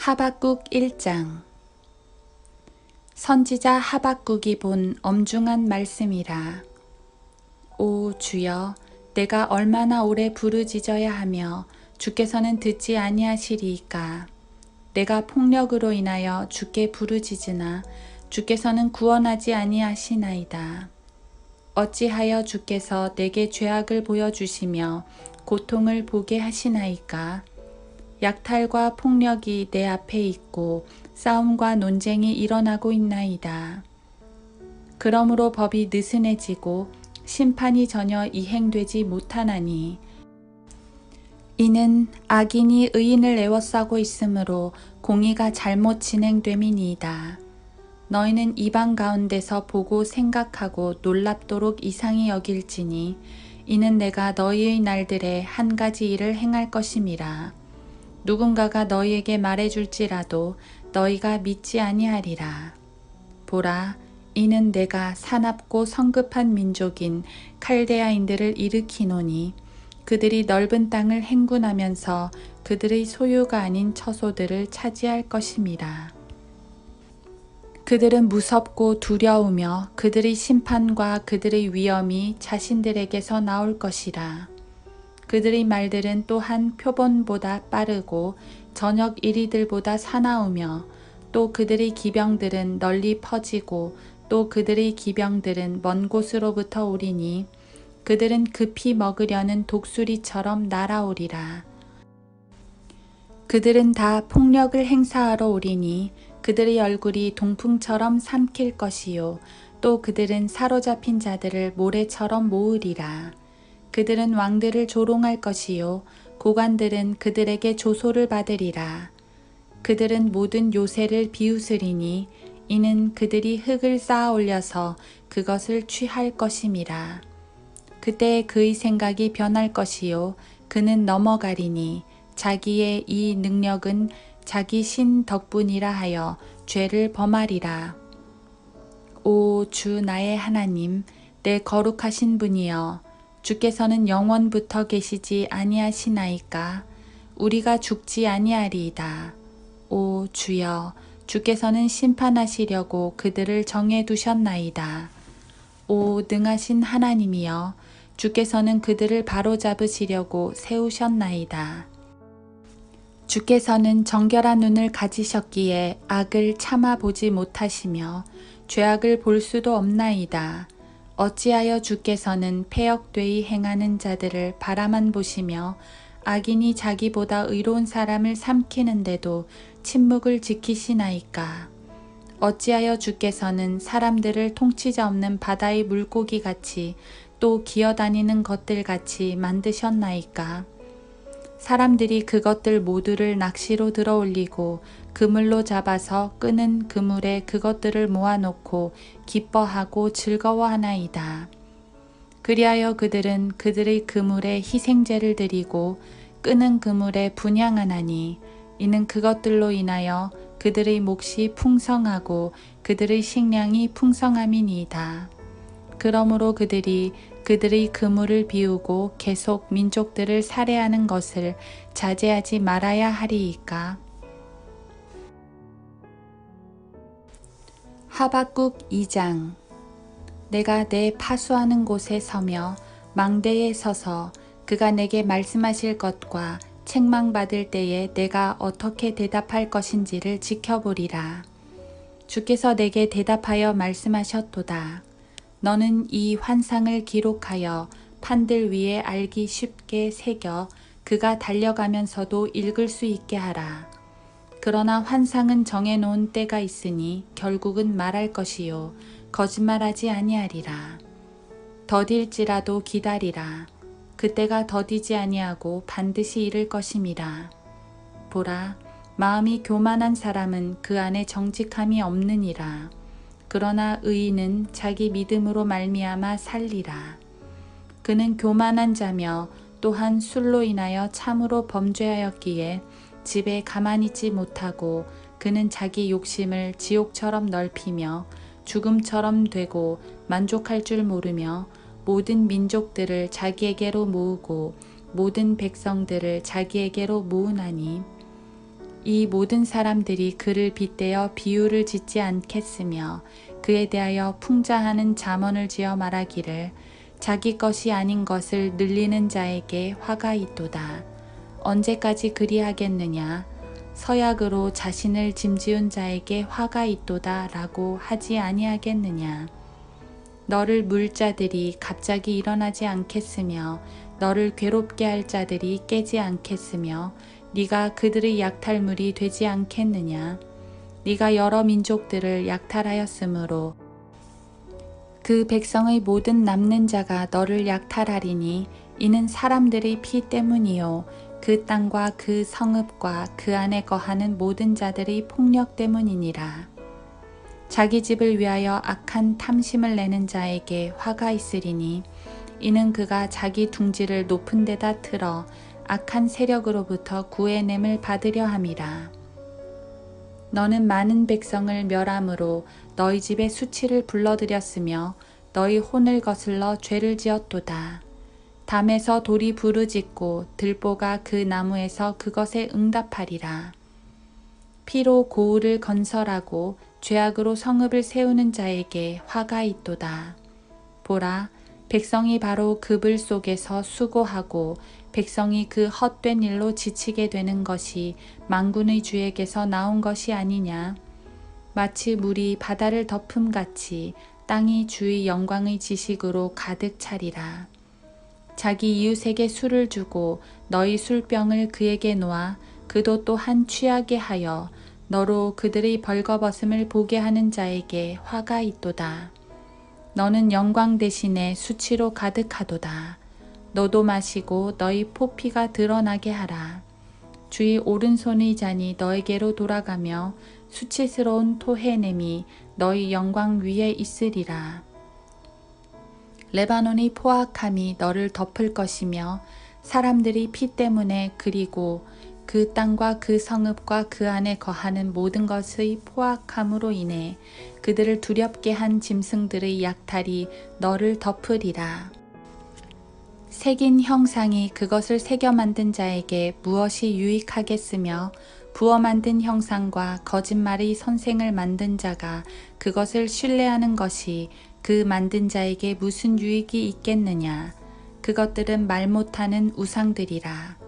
하박국 1장 선지자 하박국이 본 엄중한 말씀이라. 오 주여, 내가 얼마나 오래 부르짖어야 하며 주께서는 듣지 아니하시리이까. 내가 폭력으로 인하여 주께 부르짖으나 주께서는 구원하지 아니하시나이다. 어찌하여 주께서 내게 죄악을 보여주시며 고통을 보게 하시나이까? 약탈과 폭력이 내 앞에 있고 싸움과 논쟁이 일어나고 있나이다. 그러므로 법이 느슨해지고 심판이 전혀 이행되지 못하나니 이는 악인이 의인을 애워싸고 있으므로 공의가 잘못 진행됨이니이다. 너희는 이방 가운데서 보고 생각하고 놀랍도록 이상히 여길지니 이는 내가 너희의 날들에 한 가지 일을 행할 것임이라. 누군가가 너희에게 말해줄지라도 너희가 믿지 아니하리라. 보라, 이는 내가 사납고 성급한 민족인 칼데아인들을 일으키노니 그들이 넓은 땅을 행군하면서 그들의 소유가 아닌 처소들을 차지할 것임이라. 그들은 무섭고 두려우며 그들의 심판과 그들의 위엄이 자신들에게서 나올 것이라. 그들의 말들은 또한 표본보다 빠르고 저녁 이리들보다 사나우며 또 그들의 기병들은 널리 퍼지고 또 그들의 기병들은 먼 곳으로부터 오리니 그들은 급히 먹으려는 독수리처럼 날아오리라. 그들은 다 폭력을 행사하러 오리니 그들의 얼굴이 동풍처럼 삼킬 것이요 또 그들은 사로잡힌 자들을 모래처럼 모으리라. 그들은 왕들을 조롱할 것이요 고관들은 그들에게 조소를 받으리라. 그들은 모든 요새를 비웃으리니 이는 그들이 흙을 쌓아 올려서 그것을 취할 것임이라. 그때 그의 생각이 변할 것이요 그는 넘어가리니 자기의 이 능력은 자기 신 덕분이라 하여 죄를 범하리라. 오 주 나의 하나님 내 거룩하신 분이여 주께서는 영원부터 계시지 아니하시나이까 우리가 죽지 아니하리이다. 오 주여 주께서는 심판하시려고 그들을 정해 두셨나이다. 오 능하신 하나님이여 주께서는 그들을 바로잡으시려고 세우셨나이다. 주께서는 정결한 눈을 가지셨기에 악을 참아 보지 못하시며 죄악을 볼 수도 없나이다. 어찌하여 주께서는 폐역되이 행하는 자들을 바라만 보시며 악인이 자기보다 의로운 사람을 삼키는데도 침묵을 지키시나이까? 어찌하여 주께서는 사람들을 통치자 없는 바다의 물고기 같이 또 기어다니는 것들 같이 만드셨나이까? 사람들이 그것들 모두를 낚시로 들어 올리고 그물로 잡아서 끄는 그물에 그것들을 모아놓고 기뻐하고 즐거워하나이다. 그리하여 그들은 그들의 그물에 희생제를 드리고 끄는 그물에 분양하나니 이는 그것들로 인하여 그들의 몫이 풍성하고 그들의 식량이 풍성함이니이다. 그러므로 그들이 그들의 그물을 비우고 계속 민족들을 살해하는 것을 자제하지 말아야 하리이까. 하박국 2장 내가 내 파수하는 곳에 서며 망대에 서서 그가 내게 말씀하실 것과 책망받을 때에 내가 어떻게 대답할 것인지를 지켜보리라. 주께서 내게 대답하여 말씀하셨도다. 너는 이 환상을 기록하여 판들 위에 알기 쉽게 새겨 그가 달려가면서도 읽을 수 있게 하라. 그러나 환상은 정해놓은 때가 있으니 결국은 말할 것이요 거짓말하지 아니하리라. 더딜지라도 기다리라. 그때가 더디지 아니하고 반드시 이를 것임이라. 보라, 마음이 교만한 사람은 그 안에 정직함이 없느니라. 그러나 의인은 자기 믿음으로 말미암아 살리라. 그는 교만한 자며 또한 술로 인하여 참으로 범죄하였기에 집에 가만히 있지 못하고 그는 자기 욕심을 지옥처럼 넓히며 죽음처럼 되고 만족할 줄 모르며 모든 민족들을 자기에게로 모으고 모든 백성들을 자기에게로 모으나니 이 모든 사람들이 그를 빗대어 비유를 짓지 않겠으며 그에 대하여 풍자하는 잠언을 지어 말하기를 자기 것이 아닌 것을 늘리는 자에게 화가 있도다. 언제까지 그리하겠느냐? 서약으로 자신을 짐지은 자에게 화가 있도다 라고 하지 아니하겠느냐? 너를 물 자들이 갑자기 일어나지 않겠으며 너를 괴롭게 할 자들이 깨지 않겠으며 네가 그들의 약탈물이 되지 않겠느냐? 네가 여러 민족들을 약탈하였으므로 그 백성의 모든 남는 자가 너를 약탈하리니 이는 사람들의 피 때문이요 그 땅과 그 성읍과 그 안에 거하는 모든 자들의 폭력 때문이니라. 자기 집을 위하여 악한 탐심을 내는 자에게 화가 있으리니 이는 그가 자기 둥지를 높은 데다 틀어 악한 세력으로부터 구해냄을 받으려 함이라. 너는 많은 백성을 멸함으로 너희 집에 수치를 불러들였으며 너희 혼을 거슬러 죄를 지었도다. 담에서 돌이 부르짖고 들보가 그 나무에서 그것에 응답하리라. 피로 고울을 건설하고 죄악으로 성읍을 세우는 자에게 화가 있도다. 보라, 백성이 바로 그불 속에서 수고하고 백성이 그 헛된 일로 지치게 되는 것이 망군의 주에게서 나온 것이 아니냐. 마치 물이 바다를 덮음 같이 땅이 주의 영광의 지식으로 가득 차리라. 자기 이웃에게 술을 주고 너희 술병을 그에게 놓아 그도 또한 취하게 하여 너로 그들의 벌거벗음을 보게 하는 자에게 화가 있도다. 너는 영광 대신에 수치로 가득하도다. 너도 마시고 너희 포피가 드러나게 하라. 주의 오른손의 잔이 너에게로 돌아가며 수치스러운 토해냄이 너희 영광 위에 있으리라. 레바논의 포악함이 너를 덮을 것이며 사람들이 피 때문에 그리고 그 땅과 그 성읍과 그 안에 거하는 모든 것의 포악함으로 인해 그들을 두렵게 한 짐승들의 약탈이 너를 덮으리라. 새긴 형상이 그것을 새겨 만든 자에게 무엇이 유익하겠으며 부어 만든 형상과 거짓말의 선생을 만든 자가 그것을 신뢰하는 것이 그 만든 자에게 무슨 유익이 있겠느냐. 그것들은 말 못하는 우상들이라.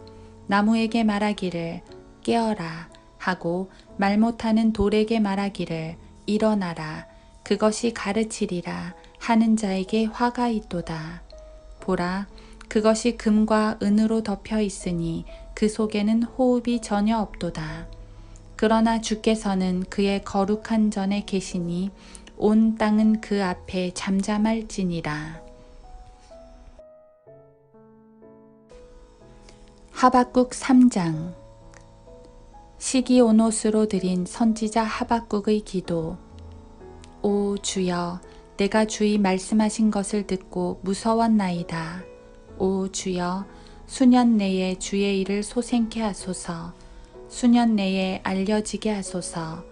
나무에게 말하기를 깨어라 하고 말 못하는 돌에게 말하기를 일어나라 그것이 가르치리라 하는 자에게 화가 있도다. 보라 그것이 금과 은으로 덮여 있으니 그 속에는 호흡이 전혀 없도다. 그러나 주께서는 그의 거룩한 전에 계시니 온 땅은 그 앞에 잠잠할지니라. 하박국 3장 시기 오노스로 드린 선지자 하박국의 기도 오 주여 내가 주의 말씀하신 것을 듣고 무서웠나이다. 오 주여 수년 내에 주의 일을 소생케 하소서 수년 내에 알려지게 하소서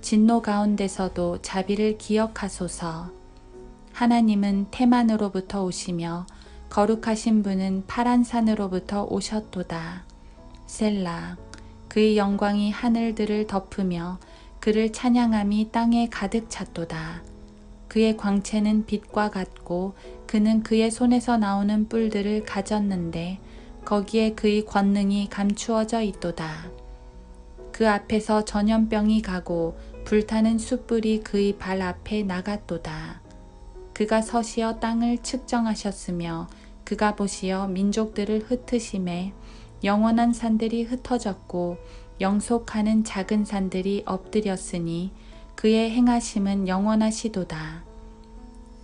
진노 가운데서도 자비를 기억하소서 하나님은 태만으로부터 오시며 거룩하신 분은 파란 산으로부터 오셨도다. 셀라 그의 영광이 하늘들을 덮으며 그를 찬양함이 땅에 가득 찼도다. 그의 광채는 빛과 같고 그는 그의 손에서 나오는 뿔들을 가졌는데 거기에 그의 권능이 감추어져 있도다. 그 앞에서 전염병이 가고 불타는 숯불이 그의 발 앞에 나갔도다. 그가 서시어 땅을 측정하셨으며 그가 보시어 민족들을 흩으심에 영원한 산들이 흩어졌고 영속하는 작은 산들이 엎드렸으니 그의 행하심은 영원하시도다.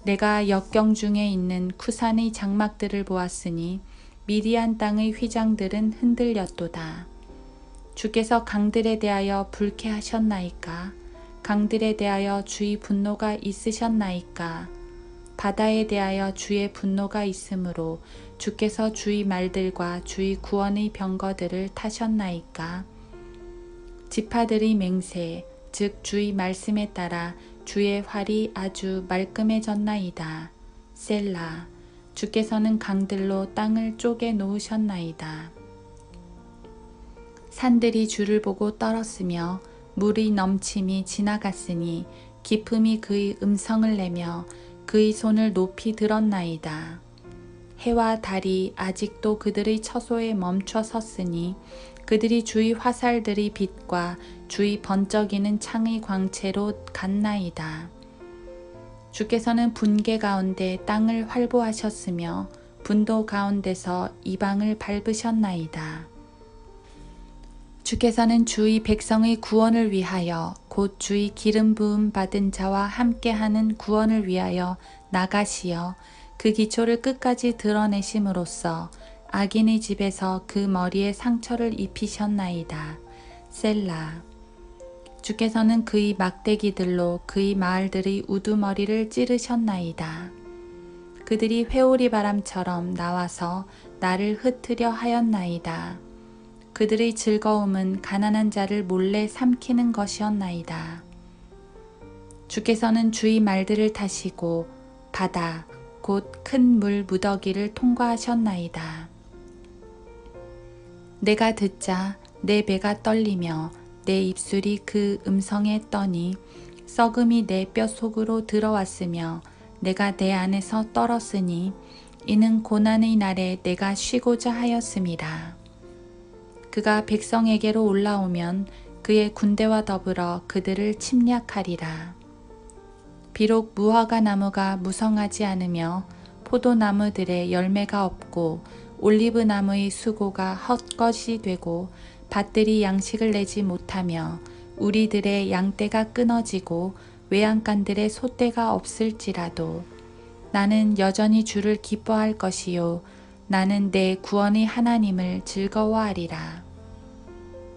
내가 역경 중에 있는 쿠산의 장막들을 보았으니 미디안 땅의 휘장들은 흔들렸도다. 주께서 강들에 대하여 불쾌하셨나이까? 강들에 대하여 주의 분노가 있으셨나이까? 바다에 대하여 주의 분노가 있으므로 주께서 주의 말들과 주의 구원의 병거들을 타셨나이까? 지파들의 맹세, 즉 주의 말씀에 따라 주의 활이 아주 말끔해졌나이다. 셀라, 주께서는 강들로 땅을 쪼개 놓으셨나이다. 산들이 주를 보고 떨었으며 물이 넘침이 지나갔으니 기품이 그의 음성을 내며 그의 손을 높이 들었나이다. 해와 달이 아직도 그들의 처소에 멈춰 섰으니 그들이 주의 화살들의 빛과 주의 번쩍이는 창의 광채로 갔나이다. 주께서는 분계 가운데 땅을 활보하셨으며 분도 가운데서 이방을 밟으셨나이다. 주께서는 주의 백성의 구원을 위하여 곧 주의 기름 부음 받은 자와 함께하는 구원을 위하여 나가시어 그 기초를 끝까지 드러내심으로써 악인의 집에서 그 머리에 상처를 입히셨나이다. 셀라. 주께서는 그의 막대기들로 그의 마을들의 우두머리를 찌르셨나이다. 그들이 회오리 바람처럼 나와서 나를 흩으려 하였나이다. 그들의 즐거움은 가난한 자를 몰래 삼키는 것이었나이다. 주께서는 주의 말들을 타시고 바다 곧 큰 물 무더기를 통과하셨나이다. 내가 듣자 내 배가 떨리며 내 입술이 그 음성에 떠니 썩음이 내 뼛속으로 들어왔으며 내가 내 안에서 떨었으니 이는 고난의 날에 내가 쉬고자 하였습니다. 그가 백성에게로 올라오면 그의 군대와 더불어 그들을 침략하리라. 비록 무화과 나무가 무성하지 않으며 포도나무들의 열매가 없고 올리브 나무의 수고가 헛것이 되고 밭들이 양식을 내지 못하며 우리들의 양떼가 끊어지고 외양간들의 소떼가 없을지라도 나는 여전히 주를 기뻐할 것이요 나는 내 구원의 하나님을 즐거워하리라.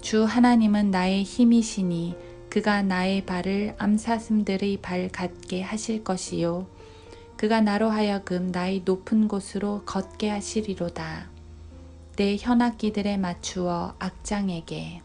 주 하나님은 나의 힘이시니 그가 나의 발을 암사슴들의 발 같게 하실 것이요 그가 나로 하여금 나의 높은 곳으로 걷게 하시리로다. 내 현악기들에 맞추어 악장에게